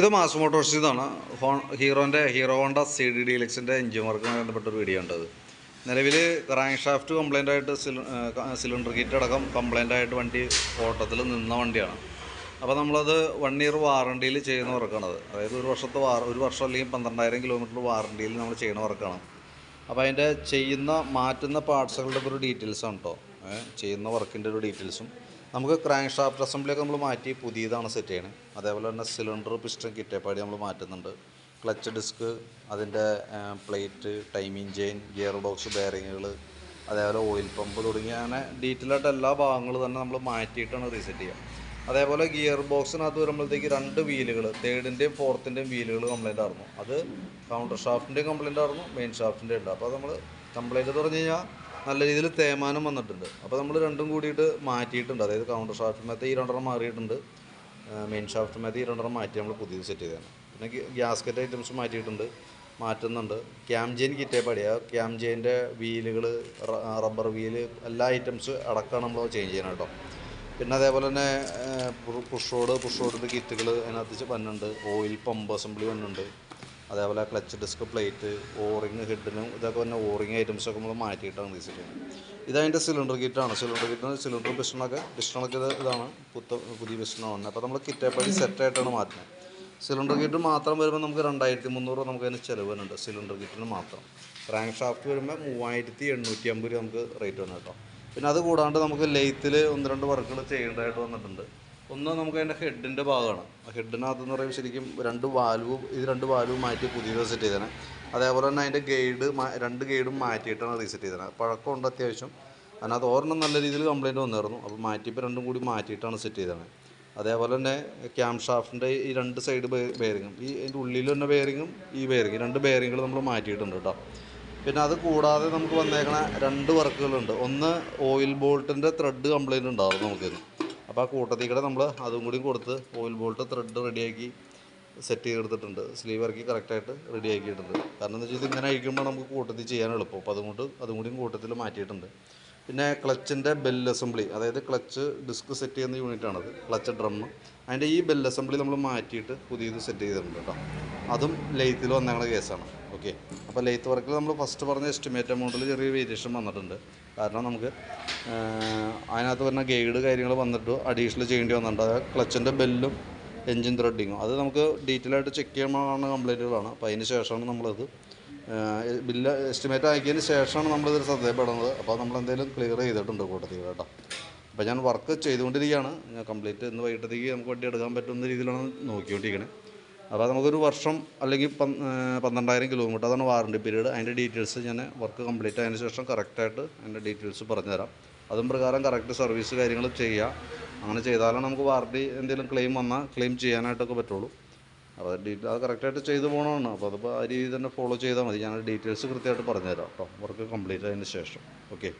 ഇത് മാസ് മോട്ടോഴ്സിൽ ഹോൺ ഹീറോന്റെ Hero Honda C D D എലക്സിന്റെ engine വർക്കുമായി ബന്ധപ്പെട്ട ഒരു വീഡിയോ ഉണ്ടത്. നിലവിൽ ക്രാങ്ക് ഷാഫ്റ്റ് കംപ്ലൈന്റ് ആയിട്ട് സിലിണ്ടർ കിറ്റ് അടക്കം കംപ്ലൈന്റ് ആയിട്ട് വണ്ടി ഓട്ടത്തിൽ നിന്ന വണ്ടിയാണ്. അപ്പോൾ നമ്മളത് വൺ ഇയർ വാറണ്ടിയിൽ ചെയ്യുന്ന വർക്കാണത് അതായത് ഒരു വർഷത്തെ വാർ ഒരു വർഷം അല്ലെങ്കിൽ പന്ത്രണ്ടായിരം കിലോമീറ്റർ വാറണ്ടിയിൽ നമ്മൾ ചെയ്യുന്ന വർക്കാണ് അപ്പോൾ അതിന്റെ ചെയ്യുന്ന മാറ്റുന്ന പാർട്സുകളുടെ ഒരു ഡീറ്റെയിൽസ് ആണ് കേട്ടോ ചെയ്യുന്ന വർക്കിന്റെ ഒരു ഡീറ്റെയിൽസും. നമുക്ക് ക്രാങ്ക് ഷാഫ്റ്റ് അസംബ്ലിയൊക്കെ നമ്മൾ മാറ്റി പുതിയതാണ് സെറ്റ് ചെയ്യണത് അതേപോലെ തന്നെ സിലിണ്ടർ പിസ്റ്റൺ കിറ്റേപ്പാടി നമ്മൾ മാറ്റുന്നുണ്ട്. ക്ലച്ച് ഡിസ്ക് അതിന്റെ plate timing chain gear box ബെയറിങ്ങുകൾ അതേപോലെ ഓയിൽ പമ്പ് തുടങ്ങിയ അങ്ങനെ ഡീറ്റെയിൽ ആയിട്ട് എല്ലാ ഭാഗങ്ങളും തന്നെ നമ്മൾ മാറ്റിയിട്ടാണ് റീസെറ്റ് ചെയ്യുക. അതേപോലെ ഗിയർ ബോക്സിനകത്ത് വരുമ്പോഴത്തേക്ക് രണ്ട് വീലുകൾ തേർഡിന്റെയും ഫോർത്തിന്റെയും വീലുകൾ കംപ്ലൈന്റ് ആയിരുന്നു. അത് കൗണ്ടർ ഷാഫ്റ്റിന്റെയും കംപ്ലൈന്റ് ആയിരുന്നു മെയിൻ ഷാഫ്റ്റിന്റെ ഉണ്ട്. അപ്പോൾ നമ്മൾ കംപ്ലൈന്റ് പറഞ്ഞു കഴിഞ്ഞാൽ നല്ല രീതിയിൽ തേമാനം വന്നിട്ടുണ്ട്. അപ്പോൾ നമ്മൾ രണ്ടും കൂടിയിട്ട് മാറ്റിയിട്ടുണ്ട്. അതായത് കൗണ്ടർ ഷാഫ്റ്റിമേത്തെ ഈ രണ്ടെണ്ണം മാറിയിട്ടുണ്ട്. മെയിൻ ഷാഫ്റ്റിമേത്തെ ഈ രണ്ടെണ്ണം മാറ്റി നമ്മൾ പുതിയത് സെറ്റ് ചെയ്തതാണ്. പിന്നെ ഗ്യാസ്കറ്റ് ഐറ്റംസ് മാറ്റിയിട്ടുണ്ട്. മാറ്റുന്നുണ്ട്. ക്യാം ജെയിൻ കിറ്റേ പടിയാ. ക്യാം ജെയിന്റെ വീലുകൾ റബ്ബർ വീൽ എല്ലാ ഐറ്റംസ് അടക്കം നമ്മൾ ചേഞ്ച് ചെയ്യണം കേട്ടോ. പിന്നെ അതേപോലെ തന്നെ പുഷ് റോഡ് പുഷ് റോഡിന്റെ കിറ്റുകൾ അതിനകത്ത് വന്നുണ്ട് ഓയിൽ പമ്പ് അസംബ്ലി വന്നുണ്ട് അതേപോലെ clutch disc plate O ring ഹെഡിനും ഇതൊക്കെ തന്നെ ഓറിങ് ഐറ്റംസൊക്കെ നമ്മൾ മാറ്റിയിട്ടാണ് ചെയ്യുന്നത് ഇതതിന്റെ സിലിണ്ടർ കിറ്റാണ് സിലിണ്ടർ കിറ്റിന് സിലിണ്ടർ പിസ്റ്റണൊക്കെ പിസ്റ്റണൊക്കെ ഇതാണ്. പുത്ത പുതിയ പിസ്റ്റണാണ് വന്നത്. അപ്പോൾ നമ്മൾ കിറ്റേപ്പടി സെറ്റായിട്ടാണ് മാറ്റുന്നത്. സിലിണ്ടർ കിറ്റ് മാത്രം വരുമ്പോൾ നമുക്ക് രണ്ടായിരത്തി മുന്നൂറ് രൂപ നമുക്ക് അതിന് ചിലവ് വരുന്നുണ്ട്. സിലിണ്ടർ കിറ്റിന് മാത്രം. റാങ്ക് ഷാഫ്റ്റ് വരുമ്പോൾ മൂവായിരത്തി എണ്ണൂറ്റി അമ്പത് രൂപ നമുക്ക് റേറ്റ് വന്നു കേട്ടോ. പിന്നെ അത് കൂടാണ്ട് നമുക്ക് ലെയ്ത്തിൽ ഒന്ന് രണ്ട് വർക്കുകൾ ചെയ്യേണ്ടതായിട്ട് വന്നിട്ടുണ്ട്. ഒന്ന് നമുക്ക് അതിന്റെ ഹെഡിന്റെ ഭാഗമാണ്. ആ ഹെഡിനകത്ത് എന്ന് പറയുമ്പോൾ ശരിക്കും രണ്ട് വാൽവ് ഇത് രണ്ട് വാൽവ് മാറ്റി പുതിയത് സെറ്റ് ചെയ്തതാണ് അതേപോലെ തന്നെ അതിന്റെ ഗൈഡ് രണ്ട് ഗൈഡും മാറ്റിയിട്ടാണ് റീസെറ്റ് ചെയ്തത് പഴക്കമുണ്ട് അത്യാവശ്യം. അതിനകത്ത് ഒരെണ്ണം നല്ല രീതിയിൽ കംപ്ലയിന്റ് വന്നായിരുന്നു അപ്പോൾ മാറ്റിയപ്പോൾ രണ്ടും കൂടി മാറ്റിയിട്ടാണ് സെറ്റ് ചെയ്തത് അതേപോലെ തന്നെ ക്യാം ഷാഫ്റ്റിന്റെ ഈ രണ്ട് സൈഡ് ബെയറിങ്ങും ഈ അതിന്റെ ഉള്ളിൽ തന്നെ ബെയറിങ്ങും ഈ ബെയറിങ് രണ്ട് ബെയറിങ്ങൾ നമ്മൾ മാറ്റിയിട്ടുണ്ട് കേട്ടോ പിന്നെ അത് കൂടാതെ നമുക്ക് വന്നേക്കണ രണ്ട് വർക്കുകളുണ്ട് ഒന്ന് ഓയിൽ ബോൾട്ടിന്റെ ത്രെഡ് കംപ്ലയിന്റ് ഉണ്ടാകും നമുക്കിത് അപ്പോൾ ആ കൂട്ടത്തിൽ കൂടെ നമ്മൾ അതും കൂടി കൊടുത്ത് ഓയിൽ ബോൾട്ട് ത്രെഡ് റെഡിയാക്കി സെറ്റ് ചെയ്തെടുത്തിട്ടുണ്ട്. സ്ലീവ് ഇറക്കി കറക്റ്റായിട്ട് റെഡി ആക്കിയിട്ടുണ്ട്. കാരണം എന്താ വെച്ചാൽ ഇങ്ങനെ അഴിക്കുമ്പോൾ നമുക്ക് കൂട്ടത്തിൽ ചെയ്യാൻ എളുപ്പം. അപ്പോൾ അതുകൊണ്ട് അതും കൂടി കൂട്ടത്തിൽ മാറ്റിയിട്ടുണ്ട്. പിന്നെ ക്ലച്ചിന്റെ ബെൽ അസംബ്ലി അതായത് ക്ലച്ച് ഡിസ്ക് സെറ്റ് ചെയ്യുന്ന യൂണിറ്റാണത് ക്ലച്ച് ഡ്രം അതിന്റെ ഈ ബെൽ അസംബ്ലി നമ്മൾ മാറ്റിയിട്ട് പുതിയത് സെറ്റ് ചെയ്തിട്ടുണ്ട് കേട്ടോ. അതും ലെയ്ത്തിൽ വന്നേക്കുന്ന കേസാണ് ഓക്കെ അപ്പോൾ ലെയ്ത്ത് വർക്കിൽ നമ്മൾ ഫസ്റ്റ് പറഞ്ഞ എസ്റ്റിമേറ്റ് എമൗണ്ടിൽ ചെറിയ വേരിയേഷൻ വന്നിട്ടുണ്ട്. കാരണം നമുക്ക് അതിനകത്ത് വരുന്ന ഗൈഡ് കാര്യങ്ങൾ വന്നിട്ട് അഡീഷണൽ ചെയ്യേണ്ടി വന്നിട്ടുണ്ട്. അതായത് ക്ലച്ചിന്റെ ബെല്ലും എൻജിൻ ത്രെഡിങ്ങും അത് നമുക്ക് ഡീറ്റെയിൽ ആയിട്ട് ചെക്ക് ചെയ്യുമ്പോഴാണ് കംപ്ലൈന്റുകളാണ് അപ്പോൾ അതിന് ശേഷമാണ് നമ്മളത് ബില്ല് എസ്റ്റിമേറ്റ് ആക്കിയതിന് ശേഷമാണ് നമ്മളിത് ശ്രദ്ധയപ്പെടുന്നത് അപ്പോൾ നമ്മൾ എന്തെങ്കിലും ക്ലിയർ ചെയ്തിട്ടുണ്ട് കൂട്ടത്തിൽ കേട്ടോ. അപ്പോൾ ഞാൻ വർക്ക് ചെയ്തുകൊണ്ടിരിക്കുകയാണ്. ഞാൻ കംപ്ലീറ്റ് ഇന്ന് വൈകിട്ടത്തേക്ക് നമുക്ക് വണ്ടി എടുക്കാൻ പറ്റുന്ന രീതിയിലാണ് നോക്കിക്കൊണ്ടിരിക്കുന്നത് അപ്പോൾ നമുക്കൊരു വർഷം അല്ലെങ്കിൽ പന്ത്രണ്ടായിരം കിലോമീറ്റർ അതാണ് വാറണ്ടി പീരീഡ് അതിന്റെ ഡീറ്റെയിൽസ് ഞാൻ വർക്ക് കംപ്ലീറ്റ് ആയതിനു ശേഷം കറക്റ്റായിട്ട് അതിന്റെ ഡീറ്റെയിൽസ് പറഞ്ഞുതരാം. അതും പ്രകാരം കറക്റ്റ് സർവീസ് കാര്യങ്ങൾ ചെയ്യുക അങ്ങനെ ചെയ്താലാണ് നമുക്ക് വാറണ്ടി എന്തെങ്കിലും ക്ലെയിം വന്നാൽ ക്ലെയിം ചെയ്യാനായിട്ടൊക്കെ പറ്റുള്ളൂ. അപ്പോൾ ഡീറ്റെയിൽ അത് കറക്റ്റായിട്ട് ചെയ്തു പോകണമാണ് അപ്പോൾ അതിപ്പോൾ ആ രീതിയിൽ തന്നെ ഫോളോ ചെയ്താൽ മതി. ഞാൻ ഡീറ്റെയിൽസ് കൃത്യമായിട്ട് പറഞ്ഞുതരാം കേട്ടോ. വർക്ക് കംപ്ലീറ്റ് ആയതിന് ശേഷം. ഓക്കെ